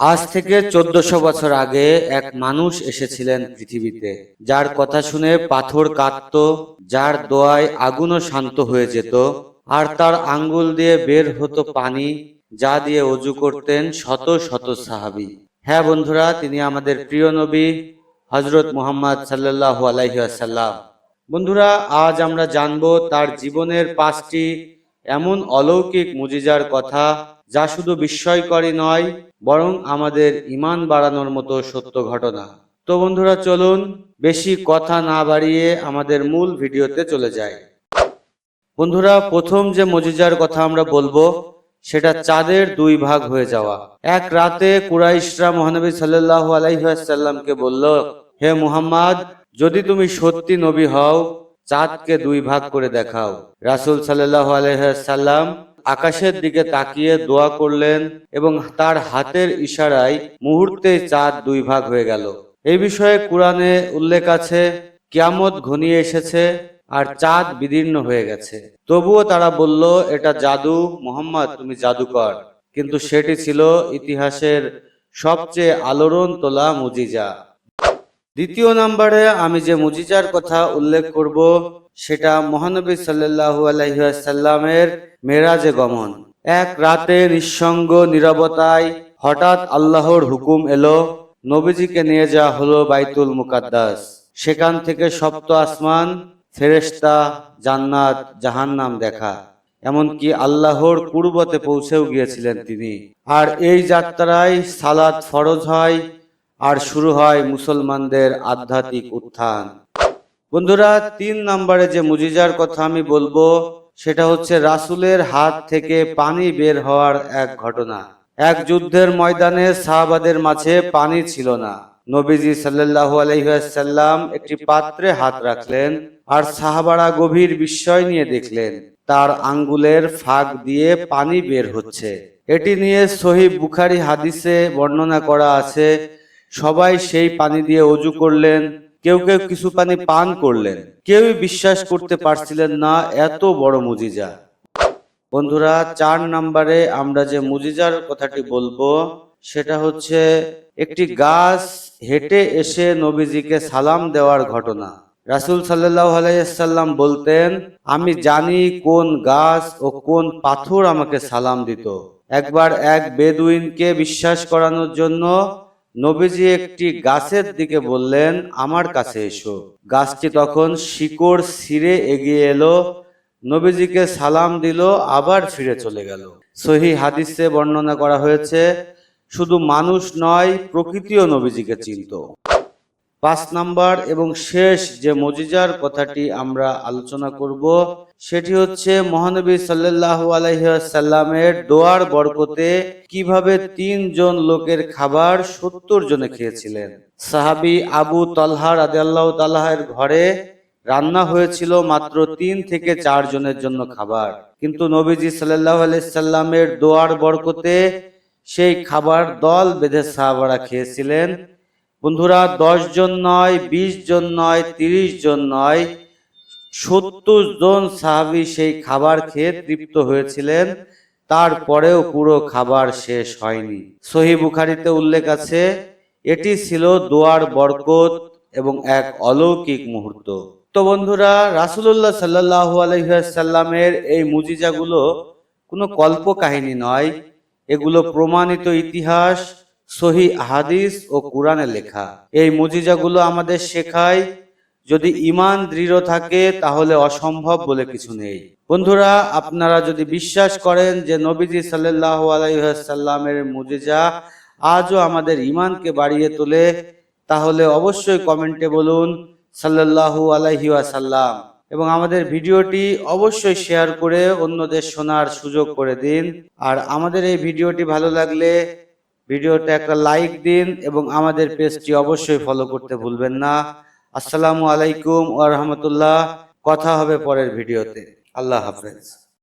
আজ থেকে চোদ্দশো বছর আগে এক মানুষ এসেছিলেন পৃথিবীতে, যার কথা শুনে পাথর কাঁদত যার দোয়ায় আগুনও শান্ত হয়ে যেত, আর তার আঙ্গুল দিয়ে বের হতো পানি, যা দিয়ে অজু করতেন শত শত সাহাবি। হ্যাঁ বন্ধুরা, তিনি আমাদের প্রিয় নবী হজরত মুহাম্মদ সাল্লাল্লাহু আলাইহি আসাল্লাম বন্ধুরা, আজ আমরা জানব তার জীবনের পাঁচটি এমন অলৌকিক মুজিজার কথা যা শুধু বিস্ময়করই নয়, বরং আমাদের ইমান বাড়ানোর মতো সত্য ঘটনা। তো বন্ধুরা, চলুন বেশি কথা না বাড়িয়ে আমাদের মূল ভিডিওতে চলে যাই। বন্ধুরা, প্রথম যে মজিজার কথা আমরা বলব, সেটা চাঁদের দুই ভাগ হয়ে যাওয়া। এক রাতে কুরাইশরা মহানবী সাল্লাল্লাহু আলাইসাল্লামকে বলল, হে মুহাম্মদ, যদি তুমি সত্যি নবী হও, চাঁদকে দুই ভাগ করে দেখাও। রাসূল সাল্লাল্লাহু আলাইসাল্লাম আকাশের দিকে তাকিয়ে দোয়া করলেন এবং তার হাতের ইশারায় মুহূর্তে চাঁদ দুই ভাগ হয়ে গেল। এই বিষয়ে কোরআনে উল্লেখ আছে, কিয়ামত ঘনিয়ে এসেছে আর চাঁদ বিদীর্ণ হয়ে গেছে। তবুও তারা বলল, এটা জাদু, মোহাম্মদ, তুমি জাদুকর। কিন্তু সেটি ছিল ইতিহাসের সবচেয়ে আলোড়ন তোলা মুজিজা। দ্বিতীয় নম্বরে আমি যে মুজিজার কথা উল্লেখ করব সেটা মহানবী সাল্লাল্লাহু আলাইসাল্লামের মেরাজে গমন। এক রাতে নিঃসঙ্গ নিরবতায় হঠাৎ আল্লাহর হুকুম এলো, নবীজিকে নিয়ে যাওয়া হলো বাইতুল মুকাদ্দাস। সেখান থেকে সপ্ত আসমান, ফেরেশতা, জান্নাত, জাহান্নাম দেখা। এমনকি আল্লাহর পূর্বতে পৌঁছেও গিয়েছিলেন তিনি। আর এই যাত্রায় সালাত ফরজ হয়, আর শুরু হয় মুসলমানদের আধ্যাত্মিক উত্থান। বন্ধুরা, তিন নম্বরে যে মুজিজার কথা আমি বলব, সেটা হচ্ছে রাসুলের হাত থেকে পানি বের হওয়ার এক ঘটনা। এক যুদ্ধের ময়দানে সাহাবাদের মাঝে পানি ছিল না। নবীজি সাল্লাল্লাহু আলাইসাল্লাম একটি পাত্রে হাত রাখলেন আর সাহাবারা গভীর বিস্ময় নিয়ে দেখলেন, তার আঙ্গুলের ফাঁক দিয়ে পানি বের হচ্ছে। এটি নিয়ে সহিব বুখারি হাদিসে বর্ণনা করা আছে, সবাই সেই পানি দিয়ে অজু করলেন কেউ কেউ কিছু পানি পান করলেন। কেউই বিশ্বাস করতে পারছিলেন না এত বড় মুজিজা। বন্ধুরা, চার নম্বরে আমরা যে মুজিজার কথাটি বলব, সেটা হচ্ছে একটি গাছ হেঁটে এসে নবীজিকে সালাম দেওয়ার ঘটনা। রাসুল আলাইসাল্লাম বলতেন, আমি জানি কোন গাছ ও কোন পাথর আমাকে সালাম দিত। একবার এক বেদুইনকে বিশ্বাস করানোর জন্য নবীজি একটি গাছের দিকে বললেন, আমার কাছে এসো। গাছটি তখন শিকড় ছিঁড়ে এগিয়ে এলো। নবীজিকে সালাম দিল, আবার ফিরে চলে গেল। সহি হাদিসে বর্ণনা করা হয়েছে, শুধু মানুষ নয়, প্রকৃতিও নবীজিকে চিনত। পাঁচ নাম্বার এবং শেষ যে মজিজার কথাটি আমরা আলোচনা করব, সেটি হচ্ছে মহানবী সাল্লাল্লাহু আলাইসাল্লামের দোয়ার বরকতে কীভাবে তিনজন লোকের খাবার সত্তর জনে খেয়েছিলেন। সাহাবি আবু তলহা রাদিয়াল্লাহ তাল্লাহের ঘরে রান্না হয়েছিল মাত্র তিন থেকে চার জনের জন্য খাবার। কিন্তু নবীজি সাল্লাহ আলাইসাল্লামের দোয়ার বরকতে সেই খাবার দল বেঁধে সাহাবারা খেয়েছিলেন। বন্ধুরা, দশ জন নয়, বিশ জন নয়, তিরিশ জন নয়, সত্তর জন সাহাবি সেই খাবার খেয়ে তৃপ্ত হয়েছিলেন। তারপরেও পুরো খাবার শেষ হয়নি। সহি বুখারিতে উল্লেখ আছে, এটি ছিল দোয়ার বরকত এবং এক অলৌকিক মুহূর্ত। তো বন্ধুরা রাসুল্লাহ সাল্লাহ আলহামের এই মুজিজাগুলো কোনো কল্প কাহিনী নয়। এগুলো প্রমাণিত ইতিহাস। সহি হাদিস ও কোরআনে লেখা। এই মুজিজাগুলো আমাদের শেখায়, যদি ইমান দৃঢ় থাকে তাহলে অসম্ভব বলে কিছু নেই। বন্ধুরা, আপনারা যদি বিশ্বাস করেন যে নবীজি সাল্লাহ আলাইসাল্লামের মুজিজা আজও আমাদের ইমানকে বাড়িয়ে তোলে, তাহলে অবশ্যই কমেন্টে বলুন সাল্লাল্লাহু আলাইহি ওয়াসাল্লাম। এবং আমাদের ভিডিওটি অবশ্যই শেয়ার করে অন্যদের শোনার সুযোগ করে দিন। আর আমাদের এই ভিডিওটি ভালো লাগলে ভিডিওটা একটা লাইক দিন এবং আমাদের পেজটি অবশ্যই ফলো করতে ভুলবেন না। আসসালামু আলাইকুম ওয়া রাহমাতুল্লাহ। কথা হবে পরের ভিডিওতে। আল্লাহ হাফেজ।